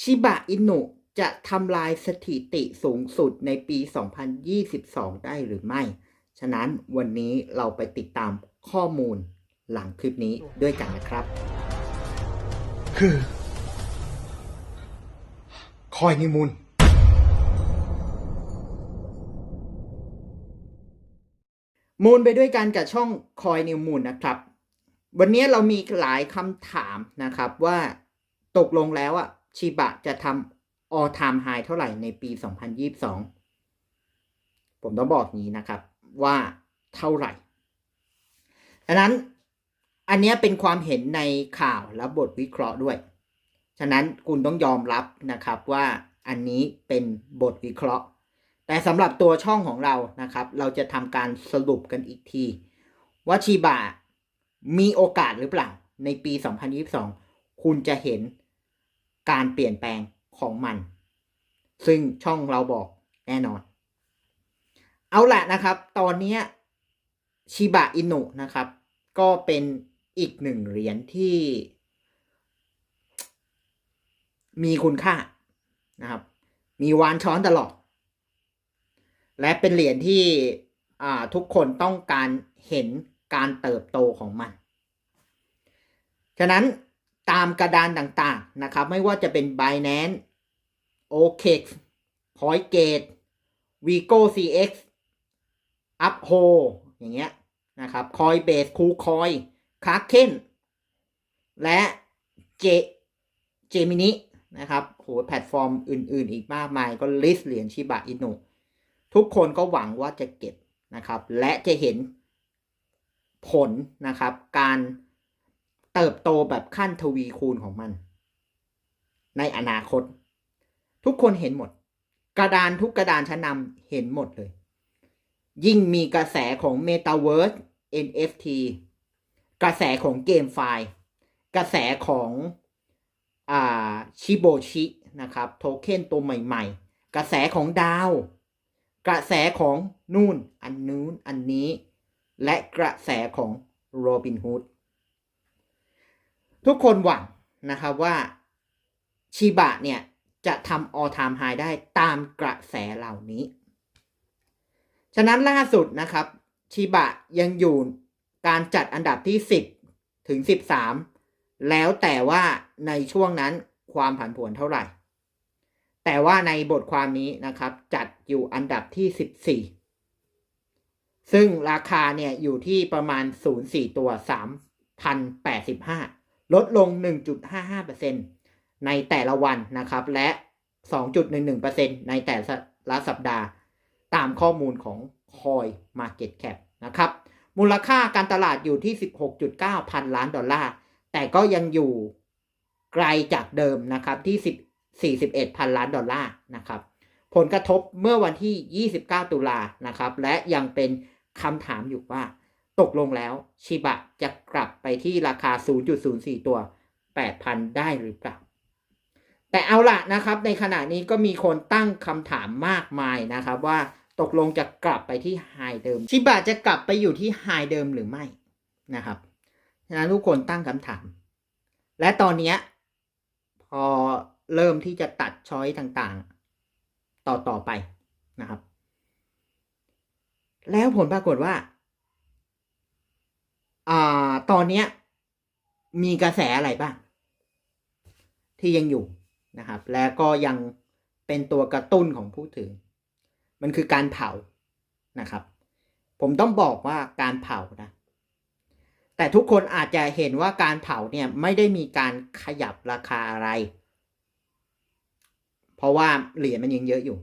ชิบะอินุจะทำลายสถิติสูงสุดในปี 2022 ได้หรือไม่ ฉะนั้นวันนี้เราไปติดตามข้อมูลหลังคลิปนี้ด้วยกันนะครับคือคอยนิมูล มูลไปด้วยกันกับช่องคอยนิวมูลนะครับ วันนี้เรามีหลายคำถามนะครับว่าตกลงแล้วอะ ชิบะจะทำ all time high เท่าไหร่ในปี 2022 ผมต้องบอกงี้นะครับว่าเท่าไหร่ฉะนั้นอันนี้เป็นความเห็นในข่าวและบทวิเคราะห์ด้วย ฉะนั้นคุณต้องยอมรับนะครับว่าอันนี้เป็นบทวิเคราะห์ แต่สำหรับตัวช่องของเรานะครับ เราจะทำการสรุปกันอีกที ว่าชีบะมีโอกาสหรือเปล่าในปี 2022 คุณจะเห็น การเปลี่ยนแปลงของมัน ซึ่งช่องเราบอกแน่นอน เอาละนะครับ ตอนนี้ชิบะอินุนะครับ ก็เป็นอีกหนึ่งเหรียญที่ มีคุณค่านะครับ มีวานช้อนตลอด และเป็นเหรียญที่ทุกคนต้องการเห็นการเติบโตของมัน ฉะนั้น ตามกระดานต่างๆนะครับ ไม่ว่าจะเป็น Binance OKEX Coingate Vigo CX Upho อย่างเงี้ยนะครับ Coinbase KuCoin Kraken และเจเจมินินะครับโหแพลตฟอร์มอื่นๆ อีกมากมายก็ลิสต์เหรียญชิบะอินุทุกคนก็หวังว่าจะเก็บนะครับ และจะเห็นผลนะครับการ เติบโตแบบขั้นทวีคูณของมัน ในอนาคต ทุกคนเห็นหมด กระดานทุกกระดานชั้นนำเห็นหมดเลย ยิ่งมีกระแสของ Metaverse NFT กระแสของเกมไฟล์กระแสของอ่าชิโบชินะครับ โทเค็นตัวใหม่ๆ กระแสของดาว กระแสของนู่นอันนู้นอันนี้ และกระแสของโรบินฮูด ทุกคนหวังนะครับว่าชิบะเนี่ย จะทำ all time high ได้ตามกระแสเหล่านี้ ฉะนั้นล่าสุดนะครับชิบะยังอยู่การจัดอันดับที่ 10 ถึง 13 แล้วแต่ว่าในช่วงนั้นความผันผวนเท่าไหร่ แต่ว่าในบทความนี้นะครับ จัดอยู่อันดับที่ 14 ซึ่งราคาเนี่ยอยู่ที่ประมาณ 0.4 ตัว 3,085 ลดลง 1.55%ในแต่ละวันนะครับ และ 2.11%ในแต่ละสัปดาห์ตามข้อมูลของ Coin Market Cap นะครับ มูลค่าการตลาดอยู่ที่ 16.9 พันล้านดอลลาร์ แต่ก็ยังอยู่ไกลจากเดิมนะครับที่ 10 41 พันล้านดอลลาร์นะครับ ผลกระทบเมื่อวันที่ 29 ตุลานะครับ และยังเป็นคำถามอยู่ว่า ตกลงแล้ว ชิบะจะกลับไปที่ราคา 0.04 ตัว 8,000 ได้หรือเปล่า แต่เอาละนะครับ ในขณะนี้ก็มีคนตั้งคำถามมากมายนะครับว่าตกลงจะกลับไปที่ไฮเดิม ชิบะจะกลับไปอยู่ที่ไฮเดิมหรือไม่นะครับฉะนั้นทุกคนตั้งคำถาม และตอนนี้พอเริ่มที่จะตัดช้อยต่างๆ ต่อต่อไปนะครับ แล้วผลปรากฏว่า อ่าตอนนี้มีกระแสอะไรบ้าง ที่ยังอยู่นะครับ และก็ยังเป็นตัวกระตุ้นของผู้ถือ มันคือการเผานะครับ ผมต้องบอกว่าการเผานะ แต่ทุกคนอาจจะเห็นว่าการเผาเนี่ยไม่ได้มีการขยับราคาอะไร เพราะว่าเหรียญมันยังเยอะอยู่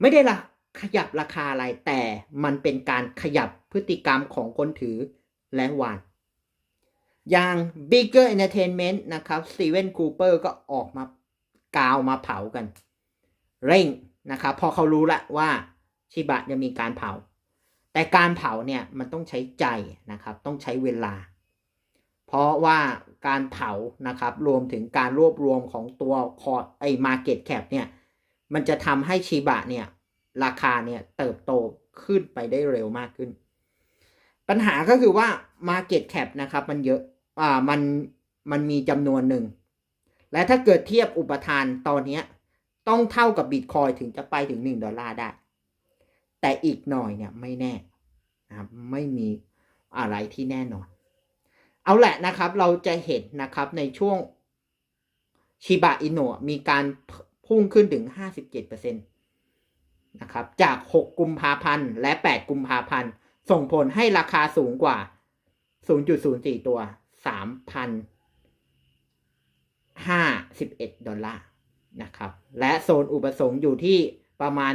ไม่ได้ละขยับราคาอะไรแต่มันเป็นการขยับพฤติกรรมของคนถือ และวานอย่าง Bigger Entertainment นะครับสตีเวนคูเปอร์ก็ออกมากาวมาเผากัน เร่งนะครับพอเขารู้ละว่าชิบะจะมีการเผา แต่การเผาเนี่ยมันต้องใช้ใจนะครับ ต้องใช้เวลา เพราะว่าการเผานะครับ รวมถึงการรวบรวมของตัวคอไอมาเก็ตแคปเนี่ย มันจะทำให้ชิบะเนี่ย ราคาเนี่ยเติบโตขึ้นไปได้เร็วมากขึ้น ปัญหาก็คือว่า Market Cap นะครับ มันเยอะอ่ามันมันมีจำนวนหนึ่ง และถ้าเกิดเทียบอุปทานตอนนี้ต้องเท่ากับบิตคอยถึงจะไปถึง 1 ดอลลาร์ได้ แต่อีกหน่อยเนี่ยไม่แน่นะครับไม่มีอะไรที่แน่นอน เอาแหละนะครับเราจะเห็นนะครับในช่วงชิบะอิโนะมีการพุ่งขึ้นถึง 57%นะครับจาก 6 กุมภาพันธ์และ 8 กุมภาพันธ์ ส่งผลให้ราคาสูงกว่า 0.04 ตัว 3,051 ดอลลาร์นะครับ และโซนอุปสงค์อยู่ที่ประมาณ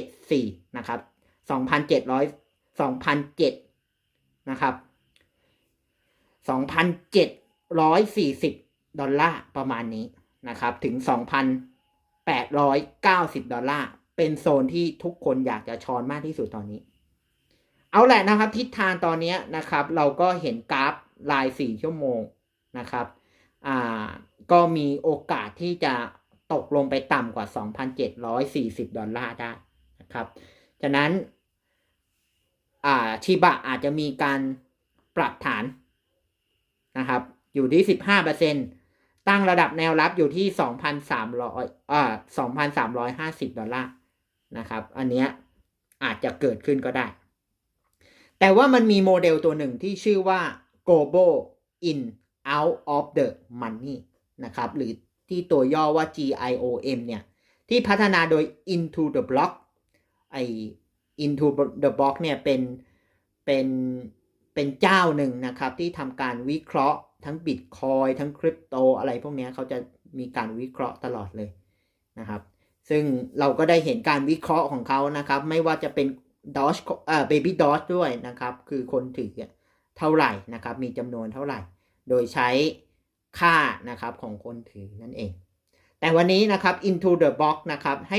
274 นะครับ 2,700 2,007 นะครับ 2,740 ดอลลาร์ประมาณนี้นะครับ ถึง 2,890 ดอลลาร์ เป็นโซนที่ทุกคนอยากจะช้อนมากที่สุดตอนนี้ เอาแหละนะครับ ทิศทางตอนนี้นะครับ เราก็เห็นกราฟราย 4 ชั่วโมงนะครับอ่าก็มีโอกาสที่จะตกลงไปต่ำกว่า 2,740 ดอลลาร์ได้นะครับฉะนั้นอ่าชิบะอาจจะมีการปรับฐานนะครับอยู่ที่ 15%ตั้งระดับแนวรับอยู่ที่ 2,300อ่า2,350 ดอลลาร์นะครับ อันเนี้ยอาจจะเกิดขึ้นก็ได้ แต่ว่ามันมีโมเดลตัวหนึ่งที่ชื่อว่า global in out of the money นะครับ หรือที่ตัวย่อว่า GIOM เนี่ย ที่พัฒนาโดย into the block ไอ into the block เนี่ยเป็นเป็นเป็นเจ้าหนึ่งนะครับ ที่ทำการวิเคราะห์ทั้งบิตคอยทั้งคริปโตอะไรพวกนี้เขาจะมีการวิเคราะห์ตลอดเลยนะครับ ซึ่งเราก็ได้เห็นการวิเคราะห์ของเขานะครับ ไม่ว่าจะเป็น Doge เอ่อ Baby Doge ด้วยนะครับ คือคนถือเท่าไหร่นะครับ มีจำนวนเท่าไหร่ โดยใช้ค่านะครับของคนถือนั่นเอง แต่วันนี้นะครับ into the box นะครับ ให้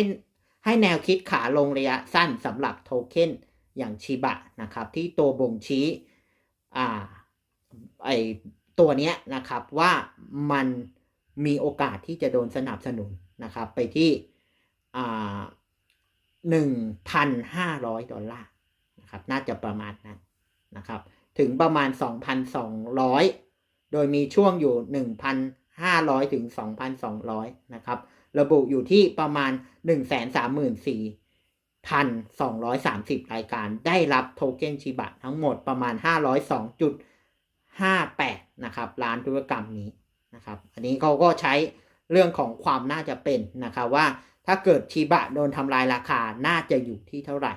ให้แนวคิดขาลงระยะสั้นสำหรับโทเค็นอย่างชิบะนะครับ ที่ตัวบ่งชี้อ่าไอตัวเนี้ยนะครับว่ามันมีโอกาสที่จะโดนสนับสนุนนะครับ ไปที่อ่า หนึ่งพันห้าร้อยดอลลาร์นะครับน่าจะประมาณนั้นนะครับถึงประมาณสองพันสองร้อยโดยมีช่วงอยู่หนึ่งพันห้าร้อยถึงสองพันสองร้อยนะครับ ระบุอยู่ที่ประมาณหนึ่งแสนสามหมื่นสี่พันสองร้อยสามสิบรายการ ได้รับโทเค็นชิบะทั้งหมดประมาณห้าร้อยสองจุดห้าแปดนะครับล้านธุรกรรมนี้นะครับ อันนี้เขาก็ใช้เรื่องของความน่าจะเป็นนะครับว่า ถ้าเกิดชิบะโดนทำลายราคาน่าจะอยู่ที่เท่าไหร่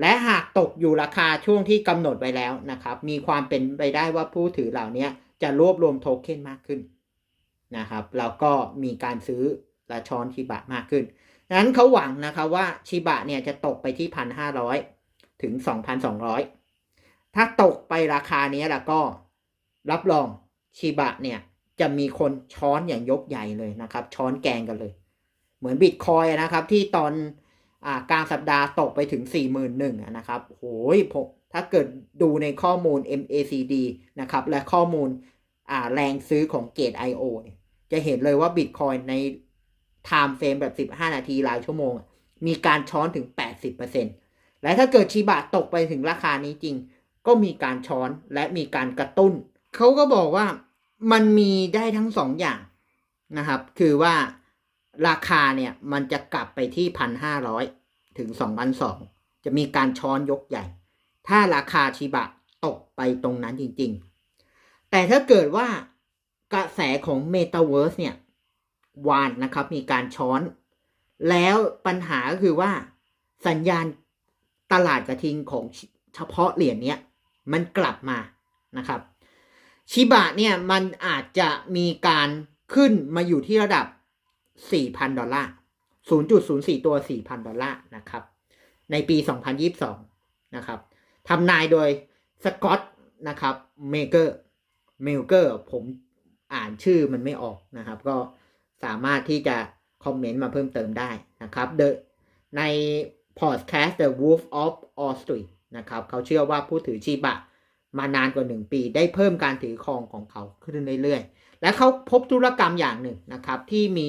และหากตกอยู่ราคาช่วงที่กำหนดไว้แล้วนะครับ มีความเป็นไปได้ว่าผู้ถือเหล่านี้จะรวบรวมโทเค็นมากขึ้นนะครับแล้วก็มีการซื้อละช้อนชิบะมากขึ้นดังนั้นเขาหวังนะครับว่าชิบะเนี่ยจะตกไปที่พันห้าร้อยถึงสองพันสองร้อยถ้าตกไปราคานี้แล้วก็รับรองชิบะเนี่ยจะมีคนช้อนอย่างยกใหญ่เลยนะครับ ช้อนแกงกันเลย เหมือนบิตคอยนะครับที่ตอนอกลางสัปดาห์ตกไปถึง 4 1 0 0 0นะครับโอ้ยผมถ้าเกิดดูในข้อมูล MACD นะครับ และข้อมูลแรงซื้อของเกต IO เนี่ยจะเห็นเลยว่าบิตคอยใน time frame แบบ 15 นาทีรายชั่วโมง มีการช้อนถึง 80%และถ้าเกิดชิบะตกไปถึงราคานี้จริง ก็มีการช้อนและมีการกระตุ้น เขาก็บอกว่ามันมีได้ทั้งสองอย่างนะครับ คือว่า ราคาเนี่ยมันจะกลับไปที่พันห้าร้อยถึงสองพันสองจะมีการช้อนยกใหญ่ ถ้าราคาชิบะตกไปตรงนั้นจริง ๆ แต่ถ้าเกิดว่ากระแสของ Metaverse เนี่ยวานนะครับ มีการช้อน แล้วปัญหาก็คือว่าสัญญาณตลาดกระทิงของเฉพาะเหรียญเนี้ยมันกลับมานะครับ ชิบะเนี่ยมันอาจจะมีการขึ้นมาอยู่ที่ระดับ 4,000 ดอลลาร์ 0.04 ตัว 4,000 ดอลลาร์นะครับ ในปี 2022 นะครับทำนายโดยสกอตนะครับเมเกอร์เมลเกอร์ผมอ่านชื่อมันไม่ออกนะครับ ก็สามารถที่จะคอมเมนต์มาเพิ่มเติมได้นะครับ The ใน podcast The Wolf of a l l Street นะครับเขาเชื่อว่าผู้ถือชีบะมานานกว่า 1 ปี ได้เพิ่มการถือครองของเขาขึ้นเรื่อยๆ และเขาพบธุรกรรมอย่างหนึ่งนะครับ ที่มี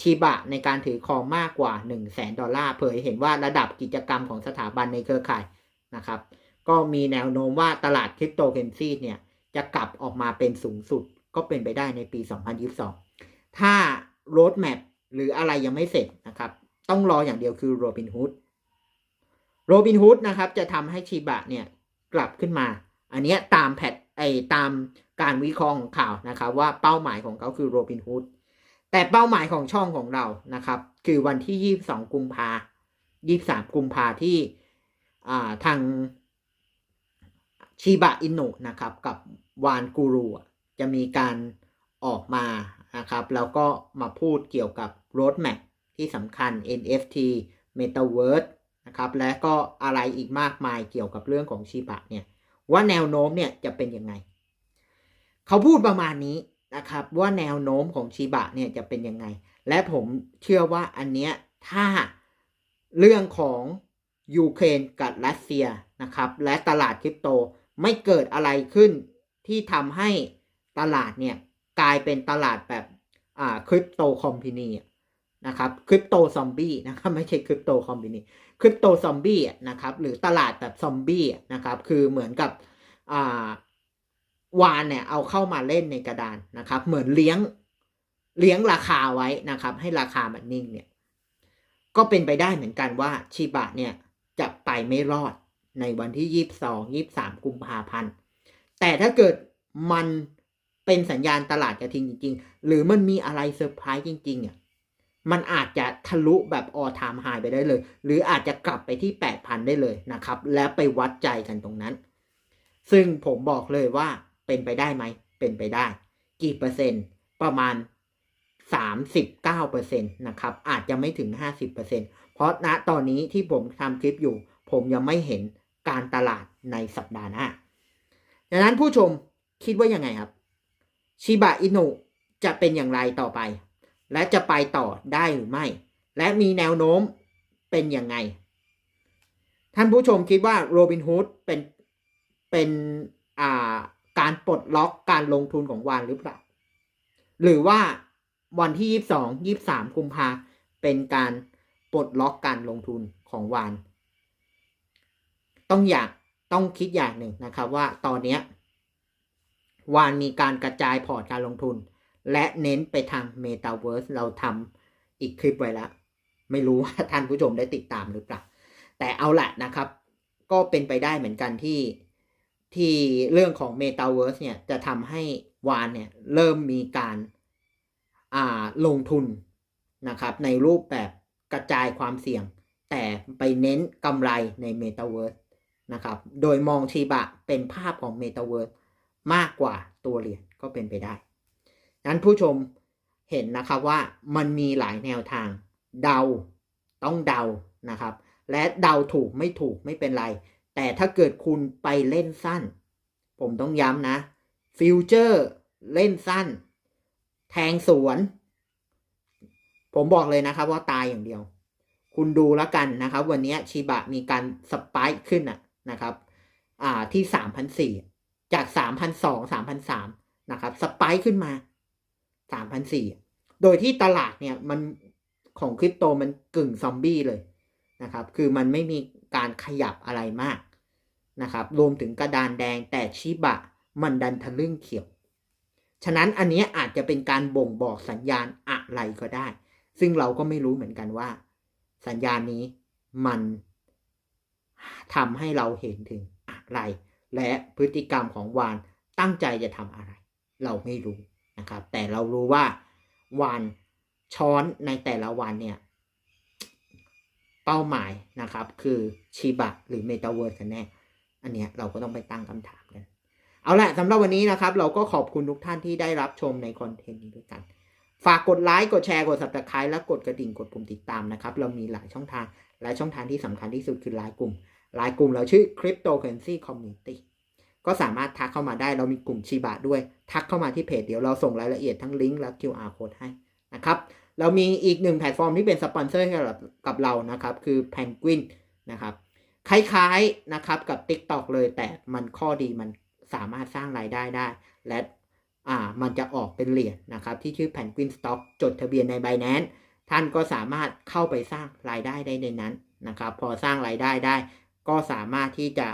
ชีบะในการถือครองมากกว่า 1 0 0 0 0แสนดอลลาร์เผยเห็นว่าระดับกิจกรรมของสถาบันในเครือข่ายนะครับ ก็มีแนวโน้มว่าตลาดคริปโตเคอเรนซีเนี่ย จะกลับออกมาเป็นสูงสุดก็เป็นไปได้ในปี 2022 ถ้าโรดแมพหรืออะไรยังไม่เสร็จนะครับ ต้องรออย่างเดียวคือโรบินฮูดโรบินฮูดนะครับจะทำให้ชิบะเนี่ยกลับขึ้นมา อันนี้ตามแพทไอตามการวิเคราะห์ของข่าวนะครับ ว่าเป้าหมายของเขาคือโรบินฮูด แต่เป้าหมายของช่องของเรานะครับ คือวันที่ 22 กุมภา23 กุมภาที่าทางชิบะอินุนะครับ กับวานกูรูจะมีการออกมานะครับ แล้วก็มาพูดเกี่ยวกับ roadmap ที่สำคัญ NFT Metaverse นะครับ และก็อะไรอีกมากมายเกี่ยวกับเรื่องของชิบะเนี่ย ว่าแนวโน้มเนี่ยจะเป็นยังไง เขาพูดประมาณนี้ นะครับว่าแนวโน้มของชิบะเนี่ยจะเป็นยังไง และผมเชื่อว่าอันเนี้ยถ้าเรื่องของยูเครนกับรัสเซียนะครับและตลาดคริปโตไม่เกิดอะไรขึ้นที่ทำให้ตลาดเนี่ยกลายเป็นตลาดแบบอ่าคริปโตคอมพ n นีนะครับคริปโตซอมบี้นะครับไม่ใช่คริปโตคอมพ n นีคริปโตซอมบี้นะครับหรือตลาดแบบซอมบี้นะครับคือเหมือนกับอ่า วานเนี่ยเอาเข้ามาเล่นในกระดานนะครับ เหมือนเลี้ยงเลี้ยงราคาไว้นะครับ ให้ราคามันนิ่งเนี่ย ก็เป็นไปได้เหมือนกันว่าชิบะเนี่ยจะไปไม่รอดในวันที่ยี่สิบสองยี่สามกุมภาพันธ์ แต่ถ้าเกิดมันเป็นสัญญาณตลาดกระทิงจริง ๆ หรือมันมีอะไรเซอร์ไพรส์จริงๆอะมันอาจจะทะลุแบบออทามไฮไปได้เลย หรืออาจจะกลับไปที่แปดพันได้เลยนะครับ แล้วไปวัดใจกันตรงนั้น ซึ่งผมบอกเลยว่า เป็นไปได้ไหม เป็นไปได้ กี่เปอร์เซ็นต์ ประมาณ 39เปอร์เซ็นต์นะครับ อาจจะไม่ถึง 50เปอร์เซ็นต์เพราะณตอนนี้ที่ผมทำคลิปอยู่ ผมยังไม่เห็นการตลาดในสัปดาห์หน้า ดังนั้นผู้ชมคิดว่ายังไงครับ ชิบะอินุจะเป็นอย่างไรต่อไป และจะไปต่อได้หรือไม่ และมีแนวโน้มเป็นยังไง ท่านผู้ชมคิดว่าโรบินฮูดเป็นเป็นอ่า การปลดล็อกการลงทุนของวานหรือเปล่า หรือว่าวันที่ยี่สองยี่สามกุมภาเป็นการปลดล็อกการลงทุนของวาน ต้องอยากต้องคิดอย่างหนึ่งนะครับว่าตอนเนี้วานมีการกระจายพอร์ตการลงทุน และเน้นไปทาง Metaverse เราทำอีกคลิปไว้แล้ว ไม่รู้ว่าท่านผู้ชมได้ติดตามหรือเปล่า แต่เอาละนะครับ ก็เป็นไปได้เหมือนกันที่ ที่เรื่องของ Metaverse เนี่ยจะทำให้วานเนี่ยเริ่มมีการอ่าลงทุนนะครับในรูปแบบกระจายความเสี่ยง แต่ไปเน้นกำไรใน Metaverse นะครับ โดยมองชีบะเป็นภาพของ Metaverse มากกว่าตัวเหรียญก็เป็นไปได้ นั้นผู้ชมเห็นนะครับว่ามันมีหลายแนวทาง เดาต้องเดานะครับ และเดาถูกไม่ถูกไม่เป็นไร แต่ถ้าเกิดคุณไปเล่นสั้น ผมต้องย้ำนะฟิวเจอร์เล่นสั้น แทงสวน ผมบอกเลยนะครับว่าตายอย่างเดียว คุณดูแล้วกันนะครับ วันนี้ชิบะมีการสปายขึ้นอะนะครับ อ่าที่สามพันสี่จากสามพันสองสามพันสามนะครับสปายขึ้นมาสามพันสี่โดยที่ตลาดเนี่ยมันของคริปโตมันกึ่งซอมบี้เลยนะครับ คือมันไม่มีการขยับอะไรมาก นะครับ รวมถึงกระดานแดงแต่ชิบะมันดันทะลึ่งเขียว ฉะนั้นอันนี้อาจจะเป็นการบ่งบอกสัญญาณอะไรก็ได้ ซึ่งเราก็ไม่รู้เหมือนกันว่า สัญญาณนี้มันทำให้เราเห็นถึงอะไร และพฤติกรรมของวานตั้งใจจะทำอะไร เราไม่รู้นะครับ แต่เรารู้ว่าวานช้อนในแต่ละวันเนี่ย เป้าหมายนะครับ คือชิบะหรือเมตาเวิร์สแน่ อันเนี้ยเราก็ต้องไปตั้งคำถามกัน เอาละสำหรับวันนี้นะครับ เราก็ขอบคุณทุกท่านที่ได้รับชมในคอนเทนต์นี้ด้วยกันฝากกดไลค์กดแชร์กด subscribe และกดกระดิ่งกดปุ่มติดตามนะครับ เรามีหลายช่องทาง และช่องทางที่สำคัญที่สุดคือไลน์กลุ่มไลน์กลุ่มเราชื่อ Cryptocurrency Community ก็สามารถทักเข้ามาได้เรามีกลุ่มชีบะด้วย ทักเข้ามาที่เพจเดี๋ยวเราส่งรายละเอียดทั้งลิงก์และ QR code ให้นะครับ เรามีอีกหนึ่งแพลตฟอร์มที่เป็นสปอนเซอร์ให้กับกับเรานะครับ คือ Penguin นะครับ คล้ายๆนะครับกับ TikTok เลยแต่มันข้อดีมันสามารถสร้างรายได้ได้ และอ่ามันจะออกเป็นเหรียญนะครับ ที่ชื่อ Penguin Stock จดทะเบียนใน Binance ท่านก็สามารถเข้าไปสร้างรายได้ได้ในนั้นนะครับ พอสร้างรายได้ได้ ก็สามารถที่จะ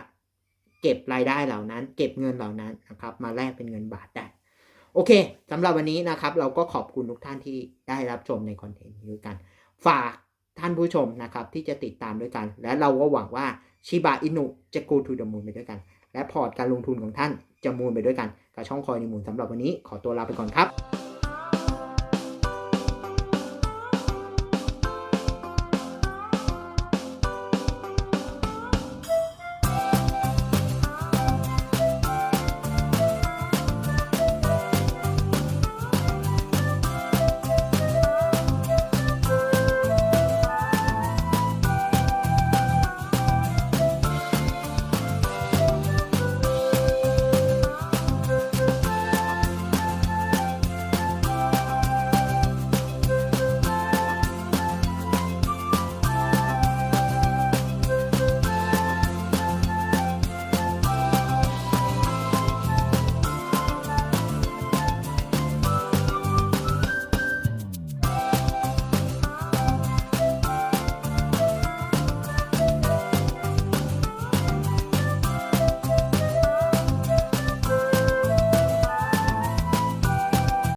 เก็บรายได้เหล่านั้น เก็บเงินเหล่านั้นนะครับ มาแลกเป็นเงินบาทได้ โอเคสำหรับวันนี้นะครับ เราก็ขอบคุณทุกท่านที่ได้รับชมในคอนเทนต์นี้ด้วยกัน ฝาก ท่านผู้ชมนะครับที่จะติดตามด้วยกัน และเราก็หวังว่าชิบะอินุจะ go to the moon ไปด้วยกัน และพอร์ตการลงทุนของท่านจะมูลไปด้วยกัน กับช่องคอยในมูลสำหรับวันนี้ขอตัวลาไปก่อนครับ